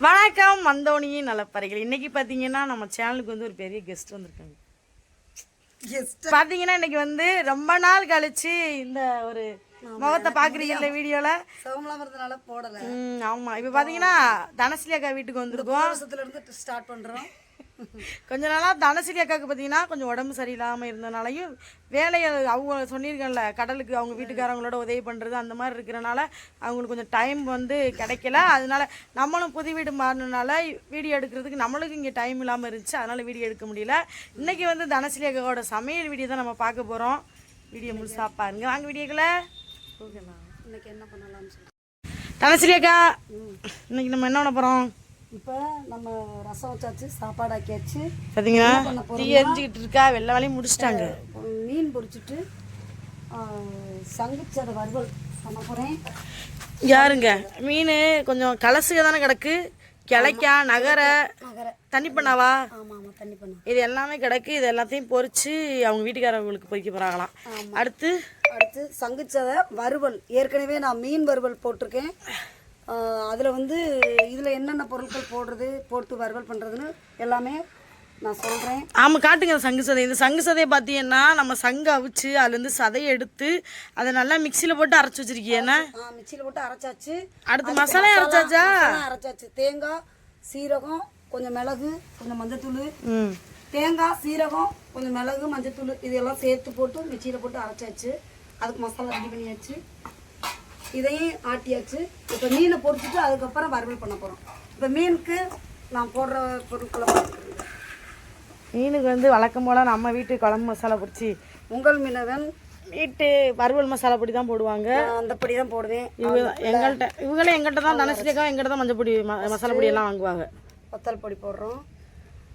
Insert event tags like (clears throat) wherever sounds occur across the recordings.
வணக்கம் மந்தோனியின் நலப்பறைகள். இன்னைக்கு பார்த்தீங்கன்னா நம்ம சேனலுக்கு வந்து ஒரு பெரிய கெஸ்ட் வந்திருக்காங்க. பார்த்தீங்கன்னா இன்னைக்கு வந்து ரொம்ப நாள் கழிச்சு இந்த ஒரு முகத்தை பார்க்குறீங்கல்ல வீடியோவில் சோமலாம் இருந்தனால போடல. ம் ஆமாம் இப்போ பார்த்தீங்கன்னா தனஸ்ரீ அக்கா வீட்டுக்கு வந்திருக்கோம். ஸ்டார்ட் பண்றோம். கொஞ்ச நாளாக தனஸ்ரீ அக்காவுக்கு பார்த்தீங்கன்னா கொஞ்சம் உடம்பு சரியில்லாமல் இருந்தனாலையும் வேலையை அவங்க சொல்லியிருக்கேன்ல கடலுக்கு அவங்க வீட்டுக்காரங்களோட உதவி பண்ணுறது அந்த மாதிரி இருக்கிறனால அவங்களுக்கு கொஞ்சம் டைம் வந்து கிடைக்கல. அதனால நம்மளும் புது வீடு மாறினால வீடியோ எடுக்கிறதுக்கு நம்மளுக்கு இங்கே டைம் இல்லாமல் இருந்துச்சு. அதனால் வீடியோ எடுக்க முடியல. இன்றைக்கி வந்து தனஸ்ரீ அக்காவோட சமையல் வீடியோ தான் நம்ம பார்க்க போகிறோம் வீடியோ முழுசா பாருங்க. வாங்க வீடியோக்குள்ள. ஓகேண்ணா. இன்னைக்கு என்ன பண்ணலாம்னு சொல்லி தனஸ்ரீ அக்கா இன்னைக்கு நம்ம என்ன பண்ண போகிறோம் இப்போ நம்ம ரசம் வச்சாச்சு சாப்பாடு ஆக்கியாச்சு பார்த்தீங்கன்னா தீ எரிஞ்சிக்கிட்டு இருக்கா? வெள்ளை வேலையும் முடிச்சிட்டாங்க. மீன் பொரிச்சிட்டு சங்குச்சதை வறுவல் பண்ண போகிறேன் யாருங்க? மீன் கொஞ்சம் கலசுக தானே கிடக்கு? கிளைக்கா நகர? நகர. தண்ணி பண்ணாவா? ஆமாம் ஆமாம் தண்ணி பண்ண இது எல்லாமே கிடக்கு. இது எல்லாத்தையும் பொரிச்சு அவங்க வீட்டுக்காரவங்களுக்கு பொரிக்க போகிறாங்களாம் அடுத்து? அடுத்து சங்குச்சதை வறுவல். ஏற்கனவே நான் மீன் வறுவல் போட்டிருக்கேன். அதில் வந்து இதில் என்னென்ன பொருட்கள் போடுறது போட்டு வறுவல் பண்ணுறதுன்னு எல்லாமே நான் சொல்கிறேன் ஆமாம் காட்டுங்க சங்கு சதை. இந்த சங்கு சதையை பார்த்தீங்கன்னா நம்ம சங்கு அவிச்சு அதுலேருந்து சதையை எடுத்து அதை நல்லா மிக்சியில் போட்டு அரைச்சி வச்சிருக்கீங்கன்னா மிக்சியில் போட்டு அரைச்சாச்சு. அடுத்து மசாலா அரைச்சாச்சா? அரைச்சாச்சு. தேங்காய் சீரகம் கொஞ்சம் மிளகு கொஞ்சம் மஞ்சத்தூள். தேங்காய் சீரகம் கொஞ்சம் மிளகு மஞ்சத்தூள் இதெல்லாம் சேர்த்து போட்டு மிக்சியில் போட்டு அரைச்சாச்சு. அதுக்கு மசாலா ரெடி பண்ணியாச்சு. இதையும் ஆட்டியாச்சு. இப்போ மீனை பொரிச்சிட்டு அதுக்கப்புறம் வறுவல் பண்ண போகிறோம் இப்போ மீனுக்கு நான் போடுற பொருட்களை மீனுக்கு வந்து வழக்கம் போல் நம்ம வீட்டு குழம்பு மசாலா பிடிச்சி உங்கள் மீனவன் வீட்டு வறுவல் மசாலா பொடி தான் போடுவாங்க. நான் அந்த பொடி தான் போடுவேன். இவங்க எங்கள்கிட்ட இவங்களே எங்கள்கிட்ட தான் தனசிலேக்கா எங்கள்கிட்ட தான் மஞ்சள் பொடி ம- மசாலா பொடி எல்லாம் வாங்குவாங்க. வத்தல் பொடி போடுறோம்.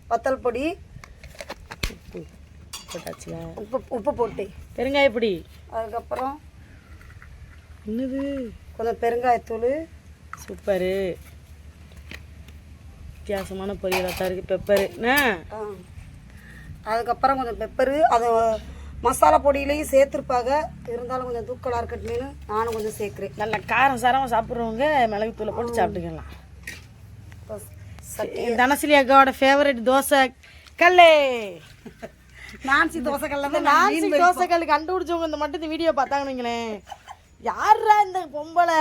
வத்தல் பொடி போட்டாச்சுல? உப்பு உப்பு போட்டு. பெருங்காய பொடி. அதுக்கப்புறம் என்னது? கொஞ்சம் பெருங்காயத்தூள். சூப்பரு. வித்தியாசமான பொரியலாக தான் இருக்குது பெப்பரு. என்ன. அதுக்கப்புறம் கொஞ்சம் பெப்பரு அது மசாலா பொடியிலையும் சேர்த்துருப்பாங்க. இருந்தாலும் கொஞ்சம் தூக்கலாக இருக்கட்டுமேனு நானும் கொஞ்சம் சேர்க்குறேன். நல்ல காரம் சாரமாக சாப்பிட்றவங்க மிளகுத்தூளை போட்டு சாப்பிட்டுக்கலாம். தனசிலி அக்காவோட ஃபேவரட் தோசை கல்லே. நான்சி தோசைக்கல்ல இந்த நான்சி தோசை கல் கண்டுபிடிச்சவங்க இந்த மட்டும் இந்த வீடியோ பார்த்தாங்கன்னு யாரா இந்த பொம்பளை?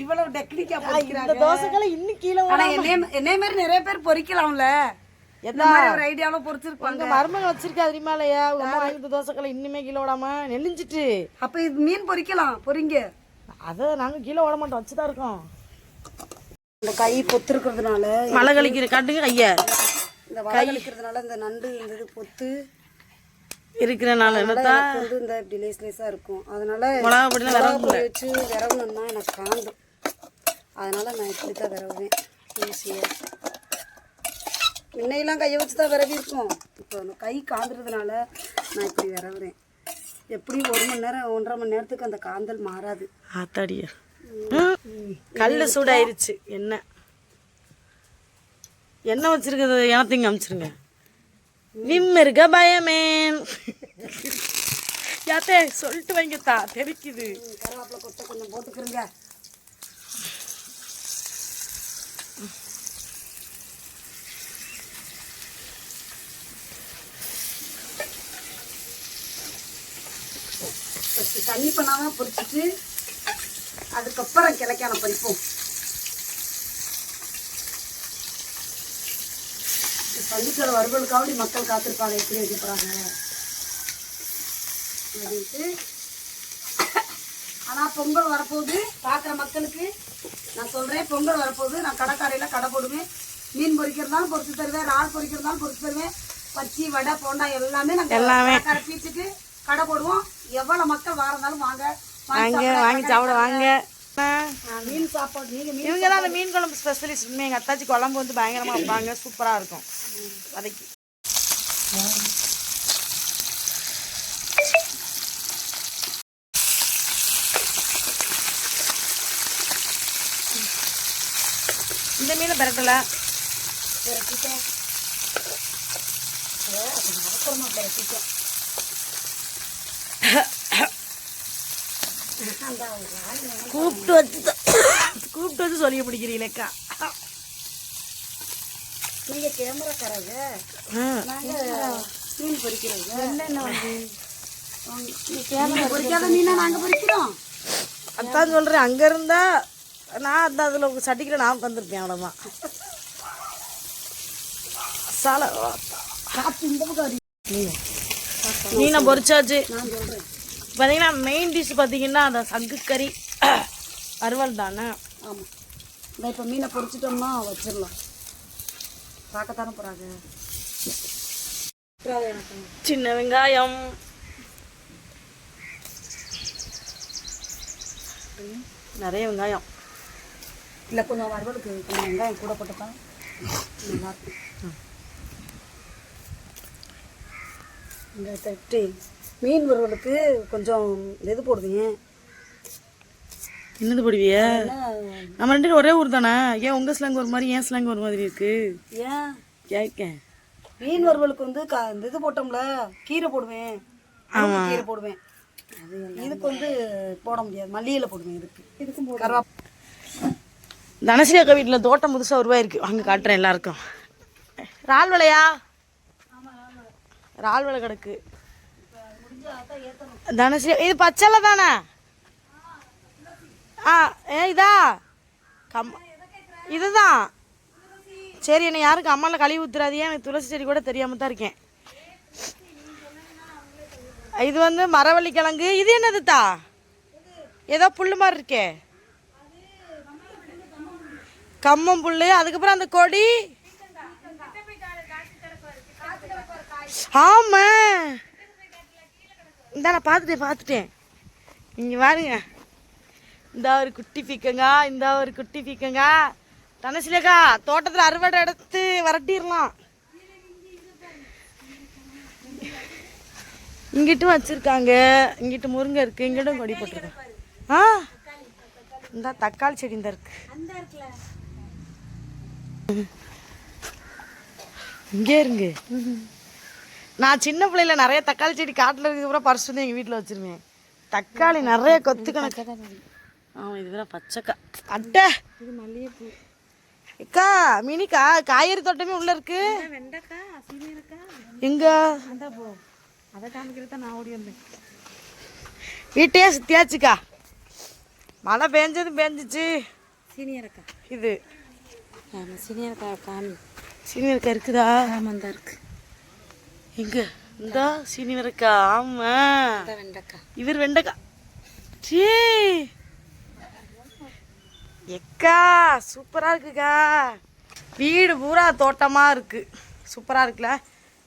இவ்வளவு டெக்னிக்கா இந்த பொரிக்கிறாங்க தோசை கல் இன்னும் கீழே ஆனா என்னைய மாதிரி நிறைய பேர் பொரிக்கலாம்ல இந்த மாதிரி ஒரு ஐடியாவில் பொரிச்சிருப்பாங்க உங்க மருமகன் வச்சிருக்கா தெரியுமா இல்லையா? உங்க அம்மா வாங்கி கொடுத்த தோசை கல் இன்னுமே கீழே விடாம நெலிஞ்சிட்டு அப்ப இது மீன் பொரிக்கலாம் பொரிங்க அதை நாங்க கீழே விட மாட்டோம். வச்சுதான் இருக்கோம். இந்த கை பொத்துருக்கிறதுனால மழை கழிக்கிற காட்டுங்க கைய. இந்த வளர்க்கிறதுனால இந்த நண்டு இந்த இது பொத்து இருக்கிறனால என்னத்தா? வந்து இந்த இப்படி லேஸ் லேஸா இருக்கும். அதனால மிளகா பொடிலாம் மிளகா பொடி வச்சு விரவணும்னா எனக்கு காந்தும் அதனால நான் இப்படி தான் விரவுவேன். ஈஸியாக முன்னையெல்லாம் கையை வச்சு தான் விரவி இருக்கும் இப்போ அந்த கை காந்துறதுனால நான் இப்படி விரவுறேன். எப்படியும் ஒரு மணி நேரம் ஒன்றரை மணி நேரத்துக்கு அந்த காந்தல் மாறாது. ஆத்தாடியா. கல் சூடாயிருச்சு. எண்ணெய். எண்ணெய் வச்சிருக்கிறது எனத்தையும் காமிச்சிருங்க. விம்மிருக பயமே. யாத்தே சொல்லிட்டு வைங்கத்தா தெரிக்குது கருவேப்பிலை கொட்டை கொஞ்சம் போட்டுக்கிறங்க தண்ணி பண்ணாம பொறிச்சிட்டு அதுக்கப்புறம் கிளைக்கான பறிப்போம் பள்ளிக்கூட வறுவலுக்காவடி மக்கள் காத்திருப்பாங்க எப்படி வைக்க போறாங்க அப்படின்ட்டு. ஆனா பொங்கல் வரப்போகுது. பார்க்குற மக்களுக்கு நான் சொல்றேன் பொங்கல் வரப்போகுது. நான் கடைக்காரையில கடை போடுவேன். மீன் பொரிக்கிறதாலும் பொரிச்சு தருவேன். இறால் பொரிக்கிறதாலும் பொரிச்சு தருவேன். பச்சி வடை போண்டா எல்லாமே நாங்கள். கடைக்கார பீச்சுக்கு கடை போடுவோம். எவ்வளவு மக்கள் வாரந்தாலும் வாங்க. வாங்கி வாங்க சாப்பிட வாங்க. மீன் சாப்பாடு இவங்க தான் அந்த மீன் குழம்பு ஸ்பெஷலிஸ்ட் எங்கள் அத்தாச்சி குழம்பு வந்து பயங்கரமாக வைப்பாங்க. சூப்பராக இருக்கும். வதக்கி. இந்த மீன் பெரட்டலை. விரட்டிட்டேன் அவசரமா விரட்டிட்டேன் அந்த ஒரு ஆள் கூப்பிட்டு வச்சு கூப்பிட்டு வந்து சொல்லி பிடிக்கிறீங்களேக்கா நீங்க கேமராக்காரங்க மீன் பொரிக்கிறவங்க என்னென்ன வந்து மீன்? நாங்க பொரிக்கிறோம் அதான் சொல்கிறேன் அங்கே இருந்தா நான் அந்த அதில் சட்டிக்கில் நான் உட்காந்துருப்பேன் அவ்வளோதான் சாலை காத்து இந்த பக்கம் அடி. மீனை பொரிச்சாச்சு நான் சொல்றேன். பார்த்தீங்கன்னா மெயின் டிஷ் பார்த்தீங்கன்னா அந்த சங்கு கறி (clears throat) வறுவல் தானே? ஆமா. இந்த இப்போ மீனை பொரிச்சிட்டோம்னா வச்சிடலாம். பார்க்கத்தானே எனக்கு சின்ன வெங்காயம். நிறைய வெங்காயம். இல்லை கொஞ்சம் வறுவலுக்கு கொஞ்சம் வெங்காயம் கூட போட்டுப்பா. நல்லா இருக்கும். இந்த தட்டு. மீன் வறுவலுக்கு கொஞ்சம் இது போடுவீங்க என்னது போடுவிய? நம்ம ரெண்டு பேரும் ஒரே ஊர் தானே? ஏன் உங்கள் ஸ்லாங் ஒரு மாதிரி ஏன் ஸ்லாங் ஒரு மாதிரி இருக்கு? ஏன்? கேட்கேன் மீன் வறுவலுக்கு வந்து க இந்த இது போட்டோம்ல கீரை போடுவேன். முருங்கை கீரை போடுவேன். இதுக்கு வந்து போட முடியாது. மல்லியில போடுவேன் இதுக்கு. இதுக்கும் கருவா தனஸ்ரீ அக்கா வீட்டில் தோட்டம் புதுசாக உருவாயிருக்கு. வாங்க காட்டுறேன் எல்லாருக்கும். இறால் விலையா? இறால் விலை கிடக்கு. தனஸ்ரீ இது பச்சைல தானே? ஆ ஏ இதா? கம் இதுதான் சரி என்னை யாருக்கும் அம்மாவில் கழுவி ஊத்துறாதீங்க. எனக்கு துளசி செடி கூட தெரியாமல் தான் இருக்கேன். இது வந்து மரவள்ளி கிழங்கு இது என்னதுதா ஏதோ புல்லு மாதிரி இருக்கே. கம்மம் புல்லு. அதுக்கப்புறம் அந்த கொடி? ஆமா. இந்த நான் பார்த்துட்டேன் பார்த்துட்டேன். நீங்கள் பாருங்க. இந்த ஒரு குட்டி பீக்கங்க இந்த ஒரு குட்டி பீக்கங்க. தனசிலேக்கா தோட்டத்தில் அறுவடை எடுத்து வரட்டிடலாம். இங்கிட்டும் வச்சுருக்காங்க. இங்கிட்டு முருங்கை இருக்குது இங்கிட்டும் கொடி போட்டிருக்காங்க. ஆ? இந்த தக்காளி செடி இந்த இருக்கு. இங்கே இருங்க. நான் சின்ன பிள்ளையில நிறைய தக்காளி செடி காட்டில் இருக்கிற பறிச்சு வந்து எங்கள் வீட்டில் வச்சிருவேன் தக்காளி நிறைய கொத்து கணக்கு. ஆமாம் இது வேற பச்சைக்கா. அட்டை. இது மல்லிகைப்பூ அக்கா மினி கா காய்கறி தோட்டமே உள்ள இருக்கு. வெண்டைக்கா சீனியரக்கா எங்க? அந்த போ அதை காமிக்கிறது நான் ஓடி வந்தேன் வீட்டையே சுத்தியாச்சுக்கா. மழை பேஞ்சது பேஞ்சிச்சு. சீனியரக்கா இது. ஆமாம் சீனியரக்கா காமி. சீனியருக்கா இருக்குதா? ஆமாம் தான் இருக்கு. எங்க இந்தா சீனியருக்கா ஆமா. அதான் வெண்டைக்கா. இவர் வெண்டைக்கா. சீ எக்கா சூப்பரா இருக்குக்கா. வீடு பூரா தோட்டமா இருக்கு. சூப்பரா இருக்குல்ல?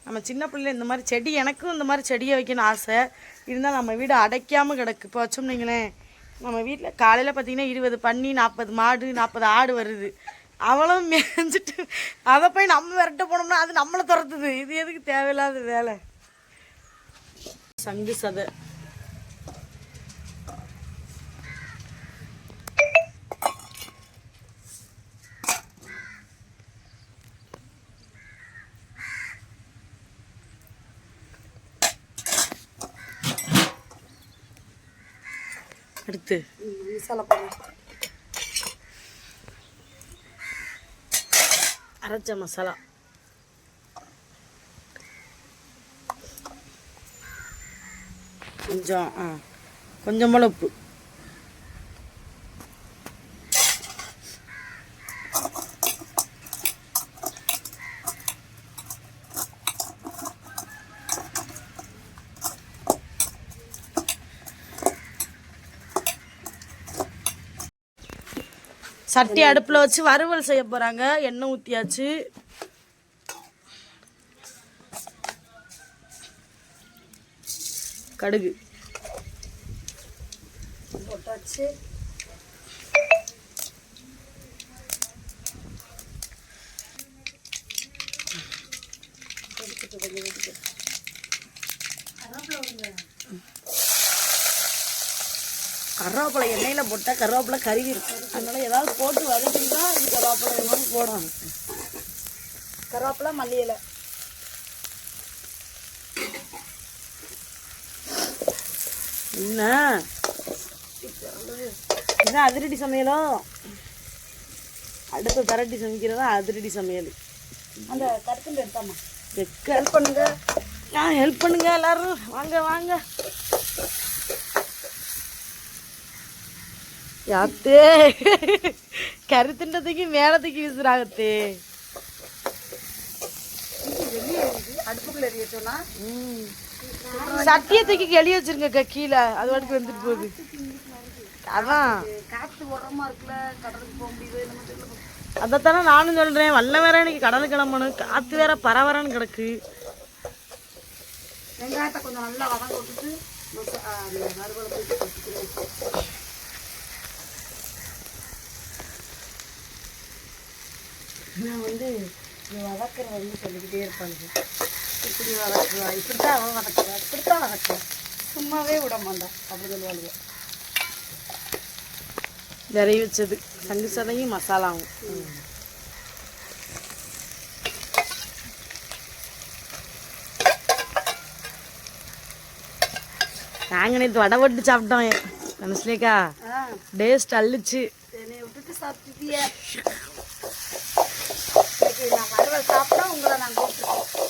நம்ம சின்ன பிள்ளைல இந்த மாதிரி செடி எனக்கும் இந்த மாதிரி செடியை வைக்கணும்னு ஆசை. இருந்தால் நம்ம வீடு அடைக்காம கிடக்கு. இப்போ வச்சோம்னீங்களேன் நம்ம வீட்டில் காலையில் பார்த்தீங்கன்னா இருபது பன்னி நாற்பது மாடு நாற்பது ஆடு வருது. அவளும் மேய்ஞ்சிட்டு அதை போய் நம்ம விரட்ட போனோம்னா அது நம்மளை துரத்துது. இது எதுக்கு தேவையில்லாத வேலை? சங்கு சதை. அடுத்து. மசாலா போடுறேன் அரைச்ச மசாலா. கொஞ்சம் ஆ கொஞ்சம் மிளப்பு சட்டி அடுப்பில் வச்சு வறுவல் செய்ய போகிறாங்க எண்ணெய் ஊற்றியாச்சு கடுகு. போட்டாச்சு. கருவேப்பிலை எண்ணெயில் போட்டால் கருவேப்பிலை கருகிரும் அதனால ஏதாவது போட்டு வதக்கினா இது கருவேப்பிலை எல்லாம் போடணும். கருவேப்பிலை மல்லி இலை. என்ன? அதிரடி சமையலோ? அடுப்பு பரட்டி சமைக்கிறதா அதிரடி சமையல். அந்த கருத்துண்டு எடுத்தாமா? ஹெல்ப் பண்ணுங்க. ஆ ஹெல்ப் பண்ணுங்க எல்லாரும். வாங்க வாங்க. யாத்தே கருத்துன்றதுக்கு மேலத்துக்கு வீசுறாங்கத்தே அடுப்புக்குள்ள எரிய சொன்னா ம். சட்டியத்துக்கு கெளி வச்சிருங்க கீழே. அது வாட்டுக்கு வந்துட்டு போகுது. அதான். காற்று உரமா இருக்குல்ல கடலுக்கு போக முடியுது அதைத்தானே நானும் சொல்றேன். வல்ல வேற இன்னைக்கு கடலுக்கு கிளம்பணும். காத்து வேற பரவரன்னு கிடக்கு. வெங்காயத்தை கொஞ்சம் நல்லா வதங்க விட்டுட்டு மசா- ஆ, அந்த வறுவலை போட்டு கொட்டிக்கிறேன். நான் வந்து வதக்கிற வந்து சொல்லிக்கிட்டே இருப்பாங்க. இப்படி வதக்குவா இப்படித்தான் அவன் வதக்குவா இப்படித்தான் வதக்குவா சும்மாவே விட மாட்டான் அப்படி சொல்லுவாங்க விரைவி வச்சது. சங்கு சதையும் மசாலாவும். நாங்கள் நேற்று வடை போட்டு சாப்பிட்டோம். மனசுலேக்கா டேஸ்ட் அள்ளுச்சு. என்னை விட்டுட்டு சாப்பிட்டுட்டிய இன்னைக்கு நான் வறுவல் சாப்பிட்டா உங்களை நான் கூப்பிட்டுருக்கேன் ம் செம்மையாக இருக்க போகுது கொஞ்சம் மிளகுத்தூள் ம்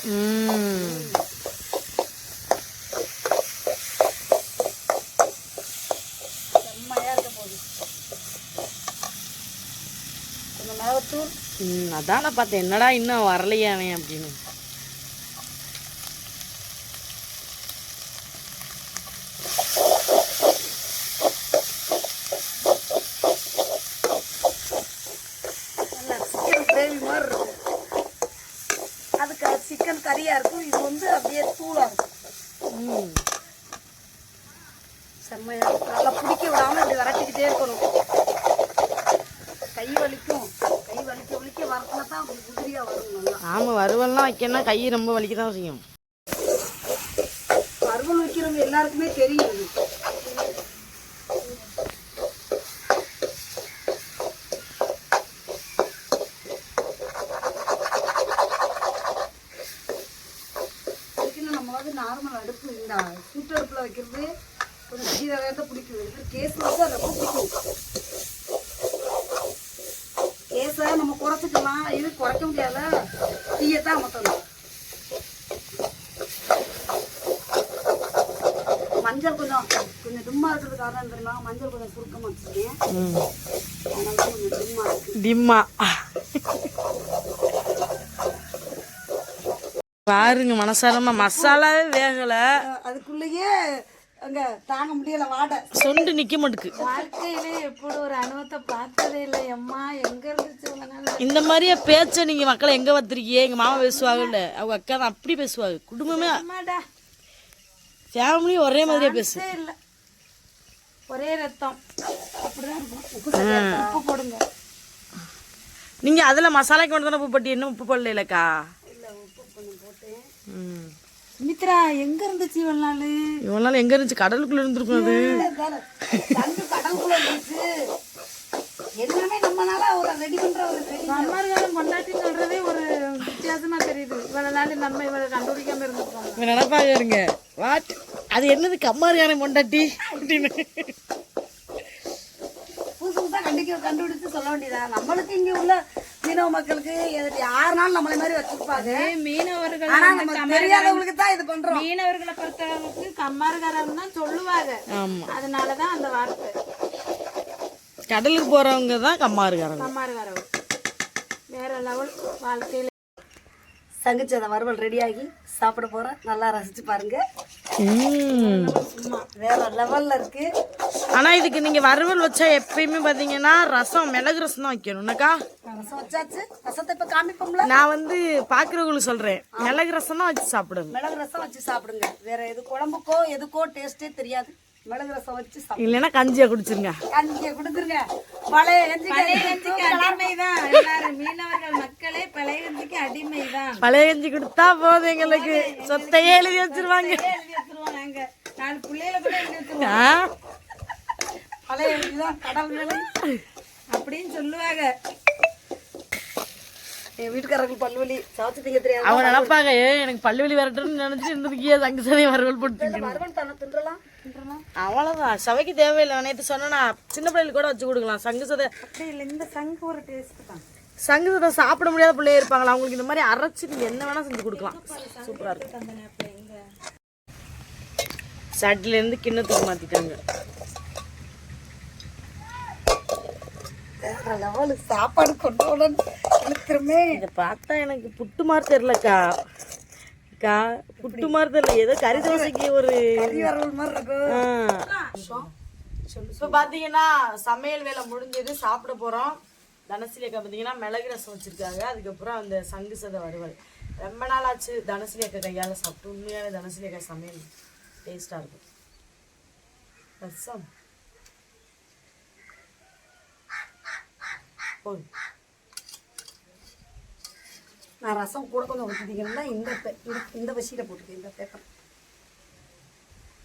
அதான் நான் பார்த்தேன். என்னடா இன்னும் வரலையே அவன் அப்படின்னு நல்லா சிக்கன் கிரேவி மாதிரி இருக்கும் அதுக்கு சிக்கன் கறியாக இருக்கும் இது வந்து அப்படியே தூளாக இருக்கும் ம் செம்மையாக இருக்கும் நல்லா பிடிக்க விடாமல் இப்படி விரட்டிக்கிட்டே இருக்கணும் கை வலிக்கும் கை வலிக்க வலிக்க வரத்துல தான் அப்படி உதிரியாக வரும் நல்லா ஆமாம் வறுவல்லாம் வைக்கணும்னா கை ரொம்ப வலிக்க தான் செய்யும். பருவம் வைக்கிறவங்க எல்லாருக்குமே தெரியும் நம்ம வந்து நார்மல் அடுப்பு இந்த சூட்டு அடுப்பில் வைக்கிறது கொஞ்சம் சீரகம் தான் பிடிக்கும் கேஸ் வந்து அதை ரொம்ப பிடிக்கும் கேஸை நம்ம குறைச்சிக்கலாம். இது குறைக்க முடியாத? தீயத்தான் அமர்த்தணும் மஞ்சள் கொஞ்சம் கொஞ்சம் டிம்மா இருக்கிறது காரணம் தெரியுமா? மஞ்சள் கொஞ்சம் சுருக்கமாக வச்சுருக்கேன். அதனால தான் கொஞ்சம் டிம்மா டிம்மா பாருங்க மனசாரமா மசாலாவே வேகலை. அதுக்குள்ளேயே அங்க தாங்க முடியல வாடை. சொண்டு நிக்க மாட்டுக்கு. வாழ்க்கையிலே எப்படி ஒரு அனுபவத்தை பார்த்ததே இல்லை அம்மா எங்க இருந்துச்சு இந்த மாதிரியே பேச்ச நீங்க மக்களை எங்க வத்திருக்கீங்க எங்க மாமா பேசுவாங்கல்ல அவங்க அக்கா தான் அப்படி பேசுவாங்க. குடும்பமே அம்மாடா. ஃபேமிலியும் ஒரே மாதிரியே பேசு. இல்லை. ஒரே ரத்தம். அப்படிதான் இருக்கும். உப்பு போடுங்க. நீங்க அதுல மசாலாக்கு மட்டும் தானே உப்பு போட்டி இன்னும் உப்பு போடலக்கா இல்ல உப்பு கொஞ்சம் போட்டேன். ம். சுமித்ரா எங்க இருந்துச்சு இவ்வளவு நாள்? இவ்வளவு நாள் எங்க இருந்துச்சு? கடலுக்குள்ள இருந்திருக்கும் அது. கடலுக்குள்ள இருந்துச்சு. எல்லாமே நம்மனால ஒரு ரெடி பண்ற ஒரு ரெடி அம்மார்காலம் கொண்டாட்டி சொல்றதே ஒரு வித்தியாசமா தெரியுது. இவ்வளவு நாள் நம்ம இவளை கண்டுபிடிக்காம இருந்திருக்கோம். இவன் நினைப்பாங்க இருங்க. வாட் அது என்னது கம்மாரியான பொண்டாட்டி அப்படின்னு. புதுசு புதுசா கண்டிக்க கண்டுபிடிச்சு சொல்ல வேண்டியதா நம்மளுக்கு இங்க உள்ள மீனவ மக்களுக்கு எது- யாருனாலும் நம்மளை மாதிரி வச்சிருப்பாங்க. மீனவர்கள் ஆனா நம்ம தெரியாதவங்களுக்கு தான் இது பண்றோம். மீனவர்களை பொறுத்தளவுக்கு கம்மார்காரம் தான் சொல்லுவாங்க. ஆமா. அதனாலதான் அந்த வார்த்தை. கடலுக்கு போறவங்க தான் கம்மாருக்காரங்க கம்மார்காரம் வேற லெவல் வாழ்க்கையில சங்குச்சதை வறுவல் ரெடி ஆகி சாப்பிட போறேன் நல்லா ரசிச்சு பாருங்க. ம். சும்மா வேற லெவல்ல இருக்கு. ஆனா இதுக்கு நீங்க வறுவல் வச்சா எப்பயுமே பாத்தீங்கன்னா ரசம் மிளகு ரசம் தான் வைக்கணும்னாக்கா ரசம் வச்சாச்சு. ரசத்தை இப்ப காமிப்போம்ல? நான் வந்து பாக்குறவங்களுக்கு சொல்றேன். மிளகு ரசம் தான் வச்சு சாப்பிடுங்க மிளகு ரசம் வச்சு சாப்பிடுங்க. வேற எது குழம்புக்கோ எதுக்கோ டேஸ்டே தெரியாது. மிளகு ரசம் வச்சு இல்லைன்னா கஞ்சியா குடிச்சிருங்க. கஞ்சியை கொடுத்துருங்க பழைய கஞ்சி பழைய கஞ்சிக்கு அடிமைதான் எல்லாரும் மீனவர்கள் மக்களே பழைய கஞ்சிக்கு அடிமைதான். பழைய கஞ்சி கொடுத்தா போதும் எங்களுக்கு. சொத்தையே எழுதி வச்சிருவாங்க. எழுதி வச்சிருவோம் நாங்க. நாலு பிள்ளைகளை கூட எழுதி? பழைய கஞ்சி தான் கடல் மேலே. அப்படின்னு சொல்லுவாங்க. என் வீட்டுக்காரர்கள் பல்வலி சவச்சு திங்க தெரியாது அவங்க நினைப்பாங்க ஏ எனக்கு பல்லுவலி வரட்டும்னு நினைச்சிட்டு இருந்திருக்கியே தங்க சதையை வறுவல் போட்டு திங்கணும். வறுவல் தானே தின்றலாம் தின்றலாம். அவ்வளோதான் சவைக்கு தேவையில்லை. நேற்று சொன்னா சின்ன பிள்ளைகளுக்கு கூட வச்சு கொடுக்கலாம். சங்கு சதை அப்படி இல்லை இந்த சங்கு ஒரு டேஸ்ட் தான். சங்கு சதை சாப்பிட முடியாத பிள்ளைய இருப்பாங்களா? அவங்களுக்கு இந்த மாதிரி அரைச்சி நீங்கள் என்ன வேணால் செஞ்சு கொடுக்கலாம். சூப்பராக இருக்கும் சட்டிலேருந்து கிண்ணத்துக்கு மாற்றிட்டாங்க சாப்பாடு கொண்டு இதை பார்த்தா எனக்கு புட்டு மாதிரி தெரிலக்கா அக்கா புட்டு மாதிரி தெரியல ஏதோ கறி தோசைக்கு ஒரு. இப்போ பார்த்தீங்கன்னா சமையல் வேலை முடிஞ்சது சாப்பிட போகிறோம் தனசிலி அக்கா பார்த்தீங்கன்னா மிளகு ரசம் வச்சுருக்காங்க. அதுக்கப்புறம் அந்த சங்கு சதை வறுவல். ரொம்ப நாள் ஆச்சு தனசிலி அக்கா கையால் சாப்பிட்டு. உண்மையாகவே தனசிலி அக்கா சமையல் டேஸ்ட்டாக இருக்கும். ரசம். போதும். நான் ரசம் கூட கொஞ்சம் ஊற்றிட்டீங்கன்னா இந்த பே- இந்த- இந்த பசியில் போட்டுக்கேன் இந்த பேப்பர்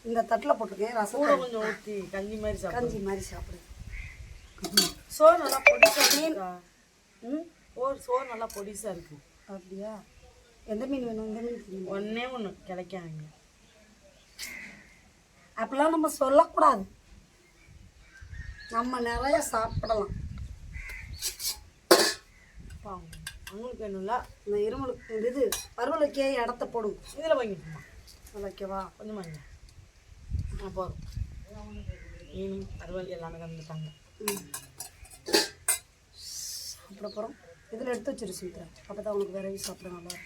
இந்த தட்டில் போட்டிருக்கேன் ரசம் கூட கொஞ்சம் ஊற்றி கஞ்சி மாதிரி கஞ்சி மாதிரி சாப்பிடுங்க சோறு நல்லா பொடிசா இருக்கா? ம்? சோறு சோறு நல்லா பொடிசா இருக்கு. அப்படியா? எந்த மீன் வேணும்? எந்த மீன் ஒன்னே ஒன்று கிடைக்காங்க அப்படிலாம் நம்ம சொல்லக்கூடாது. நம்ம நிறைய சாப்பிடலாம். பாவம். அவங்களுக்கு வேணும்ல இந்த இருமலுக்கு இந்த இது பருவலுக்கே இடத்த போடும். இதில் வாங்கிட்டுமா ஓகேவா கொஞ்சம் வாங்க. ஆ போதும். மீன் அறுவல் எல்லாமே கலந்துட்டாங்க. சாப்பிட போகிறோம் இதில் எடுத்து வச்சிரு சுமித்ரா அப்போ தான் அவங்களுக்கு விரைவி சாப்பிட நல்லா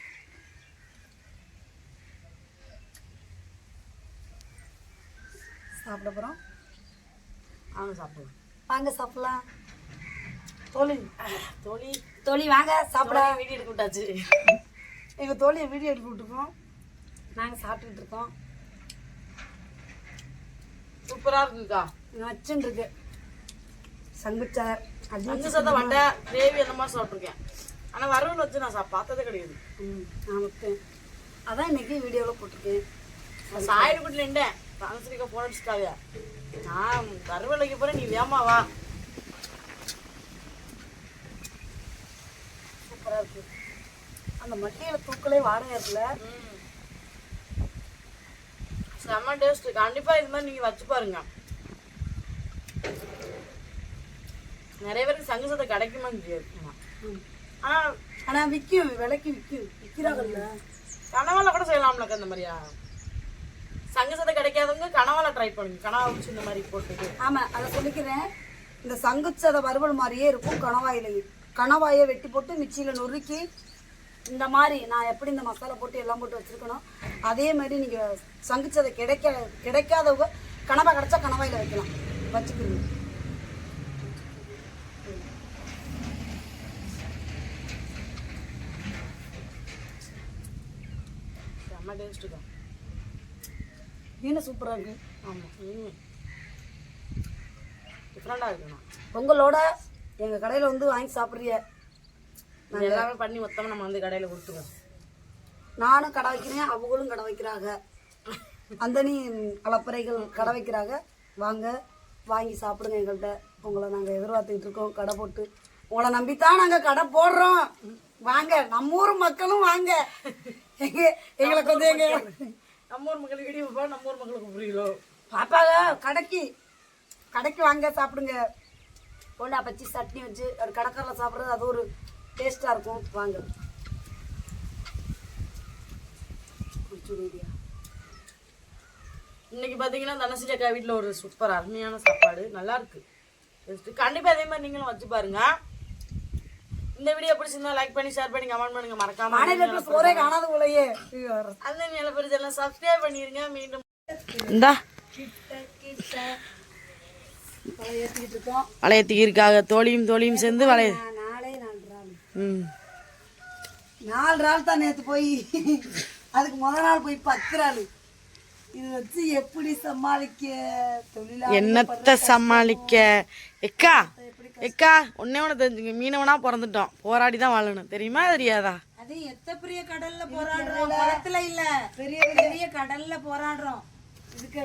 சாப்பிட போகிறோம் அவங்க சாப்பிடுவோம் வாங்க சாப்பிட்லாம். தோழி. தோழி தோழி வாங்க சாப்பிட. வீடியோ எடுக்க விட்டாச்சு. எங்கள் தோழியை வீடியோ எடுத்து விட்டுருக்கோம். நாங்கள் சாப்பிட்டுட்டு இருக்கோம். சூப்பராக இருக்குக்கா. நச்சுன்னு இருக்கு. சங்குச்சார் அஞ்சு சதை வண்டை கிரேவி அந்த மாதிரி சாப்பிட்ருக்கேன் ஆனால் வறுவல் வச்சு நான் சா பார்த்ததே கிடையாது. ம் நமக்கு அதான் இன்னைக்கு வீடியோவில் போட்டிருக்கேன். வீட்டில் நின்றேன். தானசிரிக்கா ஃபோன் அடிச்சுட்டாங்க நான் வறுவல் வைக்க போகிறேன் நீ வேமா வா சூப்பராக இருக்கு அந்த மட்டியில் தூக்கலே வாடகை இருக்குல்ல? செம்ம டேஸ்ட் கண்டிப்பா இது மாதிரி நீங்க வச்சு பாருங்க. நிறைய பேருக்கு சங்கு சத்தை கிடைக்குமான்னு தெரியாது ஆமா. ஆனா ஆனால் விற்கும் விலைக்கு விற்கும் விற்கிறாங்கல்ல கனவால கூட செய்யலாம்லக்கா இந்த மாதிரியா? சங்கு சத்தை கிடைக்காதவங்க கனவால ட்ரை பண்ணுங்க. கனவா வச்சு இந்த மாதிரி போட்டுட்டு. ஆமாம் அதை சொல்லிக்கிறேன். இந்த சங்குச்சதை வறுவல் மாதிரியே இருக்கும். கணவாயிலையும் கணவாயை வெட்டி போட்டு மிக்சியில் நொறுக்கி இந்த மாதிரி நான் எப்படி இந்த மசாலா போட்டு எல்லாம் போட்டு வச்சுருக்கணும் அதே மாதிரி நீங்கள் சங்குச்சதை கிடைக்க கிடைக்காதவங்க கனவா கிடச்சா கணவாயில் வைக்கலாம். வச்சுக்கிறீங்க செம்ம டேஸ்ட்டுக்கா மீன் சூப்பராக இருக்கு. ஆமா ம் டிஃப்ரெண்டாக இருக்குண்ணா உங்களோட எங்கள் கடையில் வந்து வாங்கி சாப்பிட்றிய இது எல்லாமே பண்ணி மொத்தமாக நம்ம வந்து கடையில் கொடுத்துருவோம். நானும் கடை வைக்கிறேன் அவங்களும் கடை வைக்கிறாங்க. அந்தனி கலப்பறைகள் கடை வைக்கிறாங்க. வாங்க வாங்கி சாப்பிடுங்க எங்கள்கிட்ட. உங்களை நாங்கள் எதிர்பார்த்துக்கிட்டு இருக்கோம். கடை போட்டு. உங்களை நம்பித்தான் நாங்கள் கடை போடுறோம். வாங்க நம்ம ஊர் மக்களும் வாங்க. எங்க எங்களை கொஞ்சம் எங்க நம்ம ஊர் மக்களுக்கு பார்ப்பா நம்ம ஊர் மக்களுக்கு புரியலோ பாப்பாங்க கடைக்கு. கடைக்கு வாங்க சாப்பிடுங்க. போண்டா பச்சி சட்னி வச்சு ஒரு கடைக்காரில் சாப்பிட்றது அது ஒரு டேஸ்ட்டாக இருக்கும். வாங்க. இன்னைக்கு பார்த்தீங்கன்னா தனசிரி அக்கா வீட்டில் ஒரு சூப்பர் அருமையான சாப்பாடு. நல்லா இருக்கு. Taste. கண்டிப்பா அதே மாதிரி நீங்களும் வச்சு பாருங்க. இந்த வீடியோ பிடிச்சிருந்தா லைக் பண்ணி ஷேர் பண்ணி கமெண்ட் பண்ணுங்க. மறக்காம மாநிலத்தில் சோறே காணாத போலயே அந்த நில பெருசு எல்லாம் சப்ஸ்கிரைப் பண்ணிருங்க. மீண்டும் இந்தா. வளையத்துக்கு இருக்காங்க தோழியும் தோழியும் சேர்ந்து வளைய நான் நாளே நாலு நாள் ம் நாலு நாள் தான் நேற்று போய். அதுக்கு முத நாள் போய் பத்து நாள் இது வச்சு எப்படி சமாளிக்க? தொழிலாளி என்னத்த சமாளிக்க? எக்கா எக்கா ஒன்னே ஒன்று தெரிஞ்சுங்க மீனவனா பிறந்துட்டோம் போராடி தான் வாழணும் தெரியுமா தெரியாதா? அது எத்த பெரிய கடல்ல போராடுறோம்? குளத்துல இல்ல. பெரிய பெரிய கடல்ல போராடுறோம். இதுக்கு